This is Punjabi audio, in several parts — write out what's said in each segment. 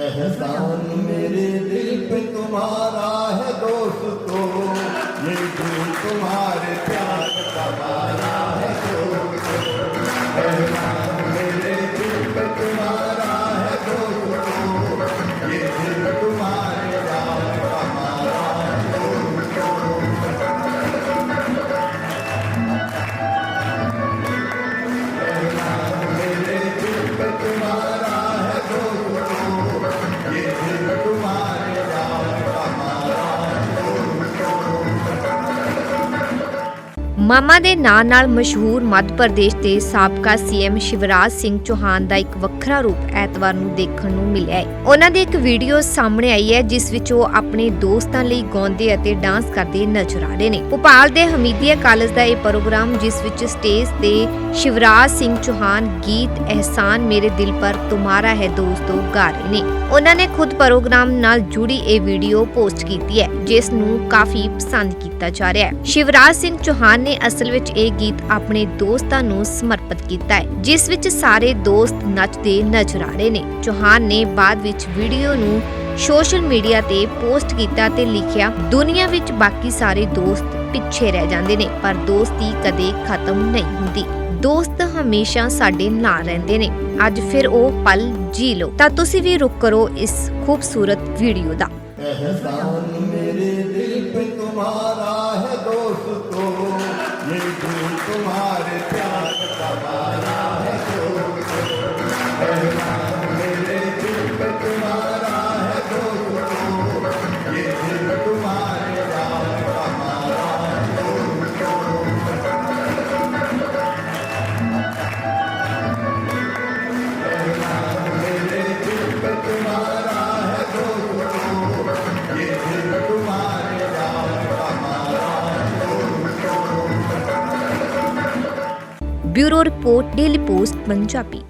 एहसान मेरे दिल पे तुम्हारा है दोस्तों ये दिल तुम्हारे ਮਾਮਾ ਦੇ ਨਾਂ ਨਾਲ ਮਸ਼ਹੂਰ ਮੱਧ ਪ੍ਰਦੇਸ਼ ਦੇ ਸਾਬਕਾ ਸੀਐਮ ਸ਼ਿਵਰਾਜ ਸਿੰਘ ਚੌਹਾਨ ਦਾ ਇੱਕ ਵੱਖਰਾ ਰੂਪ ਐਤਵਾਰ ਨੂੰ ਦੇਖਣ ਨੂੰ ਮਿਲਿਆ ਹੈ। ਉਹਨਾਂ ਦੀ ਇੱਕ ਵੀਡੀਓ ਸਾਹਮਣੇ ਆਈ ਹੈ, ਜਿਸ ਵਿੱਚ ਉਹ ਆਪਣੇ ਦੋਸਤਾਂ ਲਈ ਗਾਉਂਦੇ ਅਤੇ ਡਾਂਸ ਕਰਦੇ ਨਜ਼ਰ ਆ ਰਹੇ ਨੇ। ਭੋਪਾਲ ਦੇ ਹਮੀਦੀਆ ਕਾਲਜ ਦਾ ਇਹ ਪ੍ਰੋਗਰਾਮ, ਜਿਸ ਵਿੱਚ ਸਟੇਜ ਤੇ ਸ਼ਿਵਰਾਜ ਸਿੰਘ ਚੌਹਾਨ ਗੀਤ ਅਹਿਸਾਨ ਮੇਰੇ ਦਿਲ ਪਰ ਤੁਮਾਰਾ ਹੈ ਦੋਸਤੋ ਗਾ ਰਹੇ ਨੇ। ਉਹਨਾਂ ਨੇ ਖੁਦ ਪ੍ਰੋਗਰਾਮ ਨਾਲ ਜੁੜੀ ਇਹ ਵੀਡੀਓ ਪੋਸਟ ਕੀਤੀ ਹੈ, ਜਿਸ ਨੂੰ ਕਾਫੀ ਪਸੰਦ ਕੀਤਾ ਜਾ ਰਿਹਾ ਹੈ। ਸ਼ਿਵਰਾਜ ਸਿੰਘ ਚੌਹਾਨ ਨੇ ਨੇ ਅਸਲ ਵਿੱਚ ਇਹ ਗੀਤ ਆਪਣੇ ਦੋਸਤਾਂ ਨੂੰ ਸਮਰਪਿਤ ਕੀਤਾ ਹੈ, ਜਿਸ ਵਿੱਚ ਸਾਰੇ ਦੋਸਤ ਨੱਚਦੇ ਨਜ਼ਰ ਆ ਰਹੇ ਨੇ। ਚੌਹਾਨ ਨੇ ਬਾਅਦ ਵਿੱਚ ਵੀਡੀਓ ਨੂੰ ਸੋਸ਼ਲ ਮੀਡੀਆ ਤੇ ਪੋਸਟ ਕੀਤਾ ਤੇ ਲਿਖਿਆ, ਦੁਨੀਆ ਵਿੱਚ ਬਾਕੀ ਸਾਰੇ ਦੋਸਤ ਪਿੱਛੇ ਰਹਿ ਜਾਂਦੇ ਨੇ, ਪਰ ਦੋਸਤੀ ਕਦੇ ਖਤਮ ਨਹੀਂ ਹੁੰਦੀ। ਦੋਸਤ ਹਮੇਸ਼ਾ ਸਾਡੇ ਨਾਲ ਰਹਿੰਦੇ ਨੇ। ਅੱਜ ਫਿਰ ਉਹ ਪਲ ਜੀ ਲੋ ਤਾਂ ਤੁਸੀਂ ਵੀ ਰੁਕ ਕਰੋ ਇਸ ਖੂਬਸੂਰਤ ਵੀਡੀਓ ਦਾ। मेरे दिल पे तुम्हारा है दोस्तों ये दिल तुम्हारे प्यार का मारा है दोस्तों bureau report Daily Post Punjabi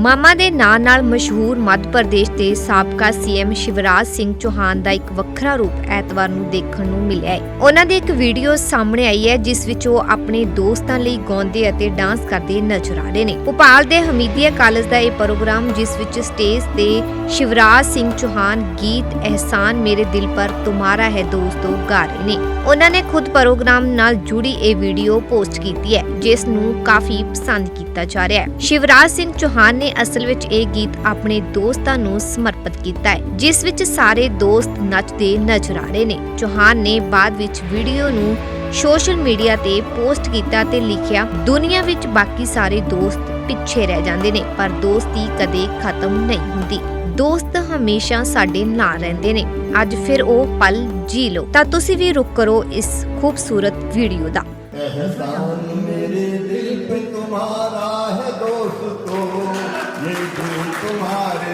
ਮਾਮਾ ਦੇ ਨਾਂ ਨਾਲ ਮਸ਼ਹੂਰ ਮੱਧ ਪ੍ਰਦੇਸ਼ ਦੇ ਸਾਬਕਾ ਸੀਐਮ ਸ਼ਿਵਰਾਜ ਸਿੰਘ ਚੌਹਾਨ ਦਾ ਇੱਕ ਵੱਖਰਾ ਰੂਪ ਐਤਵਾਰ ਨੂੰ ਦੇਖਣ ਨੂੰ ਮਿਲਿਆ ਹੈ। ਉਹਨਾਂ ਦੀ ਇੱਕ ਵੀਡੀਓ ਸਾਹਮਣੇ ਆਈ ਹੈ, ਜਿਸ ਵਿੱਚ ਉਹ ਆਪਣੇ ਦੋਸਤਾਂ ਲਈ ਗਾਉਂਦੇ ਅਤੇ ਡਾਂਸ ਕਰਦੇ ਨਜ਼ਰ ਆ ਰਹੇ ਨੇ। ਭੋਪਾਲ ਦੇ ਹਮੀਦੀਆ ਕਾਲਜ ਦਾ ਇਹ ਪ੍ਰੋਗਰਾਮ, ਜਿਸ ਵਿੱਚ ਸਟੇਜ ਤੇ ਸ਼ਿਵਰਾਜ ਸਿੰਘ ਚੌਹਾਨ ਗੀਤ ਅਹਿਸਾਨ ਮੇਰੇ ਦਿਲ ਪਰ ਤੁਮਾਰਾ ਹੈ ਦੋਸਤੋ ਗਾ ਰਹੇ ਨੇ। ਉਹਨਾਂ ਨੇ ਖੁਦ ਪ੍ਰੋਗਰਾਮ ਨਾਲ ਜੁੜੀ ਇਹ ਵੀਡੀਓ ਪੋਸਟ ਕੀਤੀ ਹੈ, ਜਿਸ ਨੂੰ ਕਾਫੀ ਪਸੰਦ ਕੀਤਾ ਜਾ ਰਿਹਾ ਹੈ। ਸ਼ਿਵਰਾਜ ਸਿੰਘ ਚੌਹਾਨ ਨੇ ਅਸਲ ਵਿੱਚ ਇਹ ਗੀਤ ਆਪਣੇ ਦੋਸਤਾਂ ਨੂੰ ਸਮਰਪਿਤ ਕੀਤਾ ਹੈ ਜਿਸ ਵਿੱਚ ਸਾਰੇ ਦੋਸਤ ਨੱਚਦੇ ਨਜ਼ਰ ਆ ਰਹੇ ਨੇ ਚੌਹਾਨ ਨੇ ਬਾਅਦ ਵਿੱਚ ਵੀਡੀਓ ਨੂੰ ਸੋਸ਼ਲ ਮੀਡੀਆ ਤੇ ਪੋਸਟ ਕੀਤਾ ਤੇ ਲਿਖਿਆ ਦੁਨੀਆ ਵਿੱਚ ਬਾਕੀ ਸਾਰੇ ਦੋਸਤ ਪਿੱਛੇ ਰਹਿ ਜਾਂਦੇ ਨੇ ਪਰ ਦੋਸਤੀ ਕਦੇ ਖਤਮ ਨਹੀਂ ਹੁੰਦੀ ਦੋਸਤ ਹਮੇਸ਼ਾ ਸਾਡੇ ਨਾਲ ਰਹਿੰਦੇ ਨੇ ਅੱਜ ਫਿਰ ਉਹ ਪਲ ਜੀ ਲਓ ਤਾਂ ਤੁਸੀਂ ਵੀ ਰੁਕ ਕਰੋ ਇਸ ਖੂਬਸੂਰਤ ਵੀਡੀਓ ਦਾ एहसान मेरे दिल पे तुम्हारा है दोस्तों ये दिल तुम्हारे